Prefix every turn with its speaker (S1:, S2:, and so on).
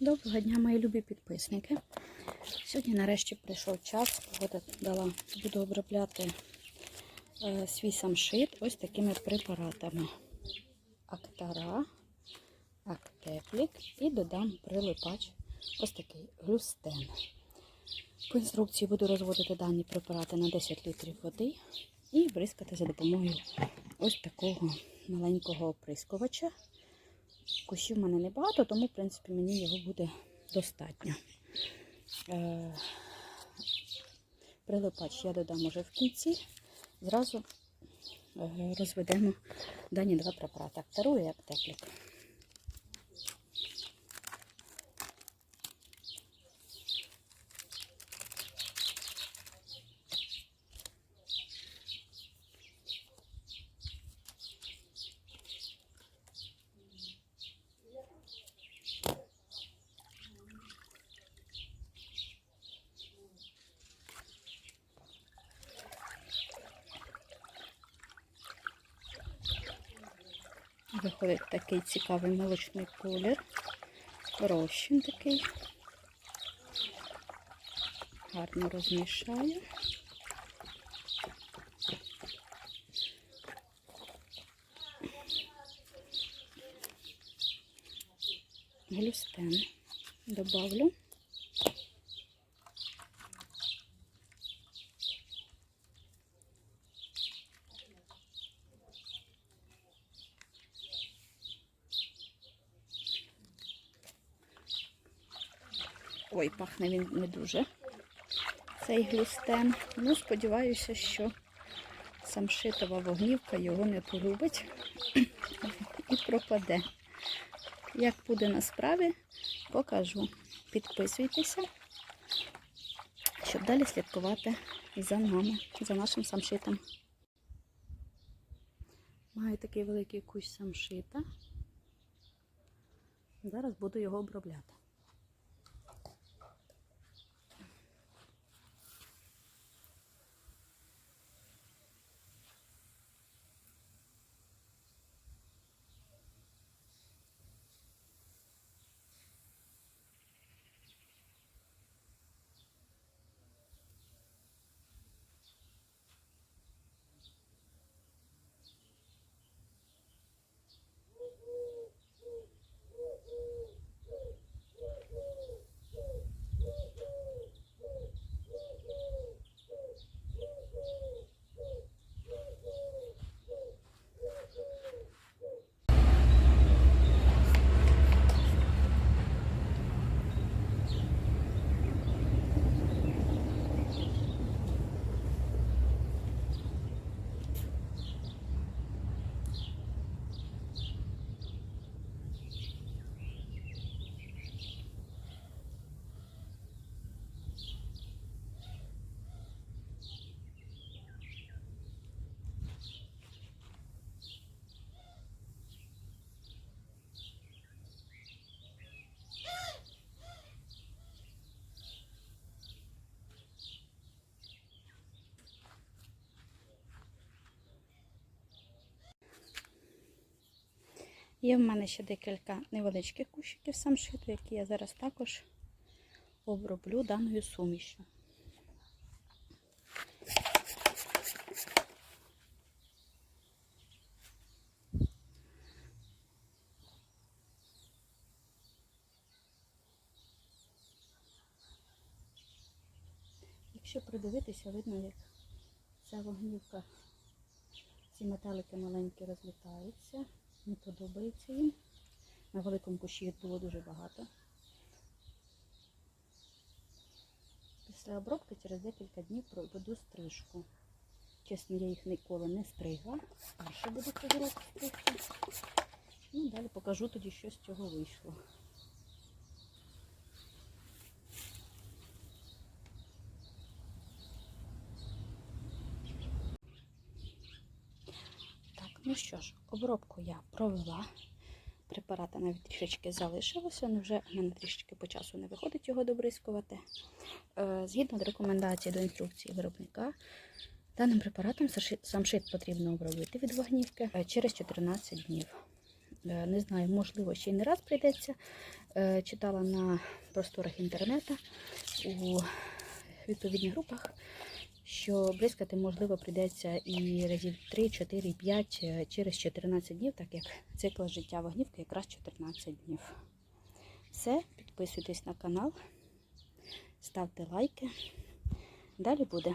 S1: Доброго дня, мої любі підписники. Сьогодні нарешті прийшов час, погода дала, буду обробляти е, свій самшит ось такими препаратами. Актара, актеплік і додам прилипач ось такий глюстен. По інструкції буду розводити дані препарати на 10 літрів води і бризкати за допомогою ось такого маленького оприскувача. Кущів в мене небагато, тому, в принципі, мені його буде достатньо. Е, Прилипач я додам уже в кінці. Зразу е, розведемо дані два препарати. Актеру і актеплік. Виходить такий цікавий молочний колір. Розчин такий. Гарно розмішаю. Глюстен добавлю. Ой, пахне він не дуже. Цей глюстен. Ну, сподіваюся, що самшитова вогнівка його не полюбить і пропаде. Як буде на справі, покажу. Підписуйтеся, щоб далі слідкувати за нами, за нашим самшитом. Маю такий великий кущ самшита. Зараз буду його обробляти. Є в мене ще декілька невеличких кущиків самшиту, які я зараз також оброблю даною сумішю. Якщо придивитися, видно, як ця вогнівка, ці металики маленькі розлітаються не подобається їм. На великому кущі їх було дуже багато. Після обробки через декілька днів проведу стрижку. Чесно, я їх ніколи не стригла. Перше буду цього року стригти. Ну, далі покажу тоді, що з цього вийшло. Так, ну що ж, обробку я провела. Препарата навіть трішечки залишилося, але вже в мене трішечки по часу не виходить його добризкувати. Е, Згідно до рекомендацій до інструкції виробника, даним препаратом самшит потрібно обробити від вогнівки е, через 14 днів. Е, Не знаю, можливо, ще й не раз прийдеться. Читала на просторах інтернету у відповідних групах, що бризкати, можливо, прийдеться і разів 3, 4, 5 е, через 14 днів, так як цикл життя вогнівки якраз 14 днів. Все, підписуйтесь на канал, ставте лайки. Далі буде.